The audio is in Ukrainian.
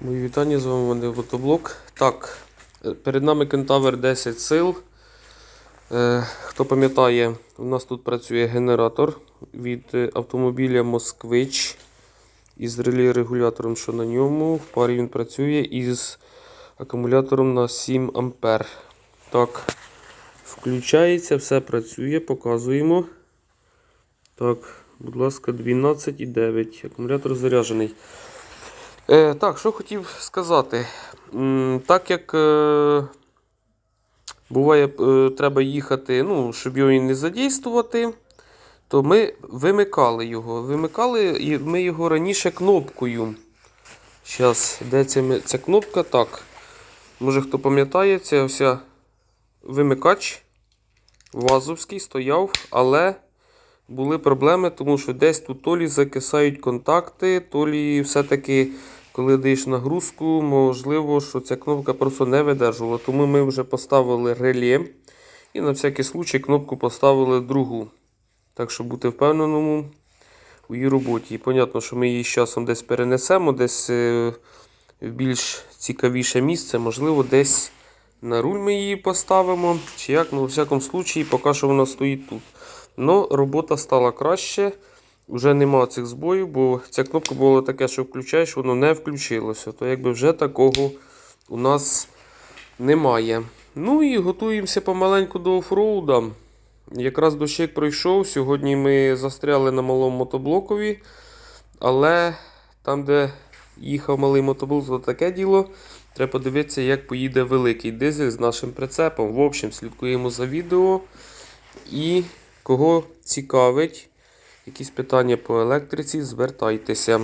Мої вітання, з вами мене Мотоблок. Так, е, перед нами Кентавр 10 сил. Е, хто пам'ятає, у нас тут працює генератор від е, автомобіля Москвич із релі-регулятором, що на ньому. В парі він працює із акумулятором на 7 А. Так, включається, все працює, показуємо. Так, будь ласка, 12,9. Акумулятор заряджений. Е, так, що хотів сказати. М, Так як е, буває, е, треба їхати, ну, щоб його і не задействувати, то ми вимикали його. Вимикали і ми його раніше кнопкою. Зараз, де ця, ця кнопка? Так. Може хто пам'ятає, це ось вимикач вазовський стояв, але були проблеми, тому що десь тут то лі закисають контакти, то лі все-таки, коли даєш нагрузку, можливо, що ця кнопка просто не видержувала. Тому ми вже поставили реле і на всякий случай кнопку поставили другу. Так, щоб бути впевненому у її роботі. І понятно, що ми її з часом десь перенесемо, десь е, в більш цікавіше місце, можливо, десь на руль ми її поставимо. Чи як, ну, у всякому случаї, поки що вона стоїть тут. Ну, робота стала краще. Вже нема цих збоїв, бо ця кнопка була таке, що включаєш, воно не включилося. То якби вже такого у нас немає. Ну і готуємося помаленьку до офроуда. Якраз дощик пройшов. Сьогодні ми застряли на малому мотоблокові. Але там, де їхав малий мотоблок, то таке діло. Треба подивитися, як поїде великий дизель з нашим прицепом. В общем, слідкуємо за відео. І кого цікавить якісь питання по електриці, звертайтеся.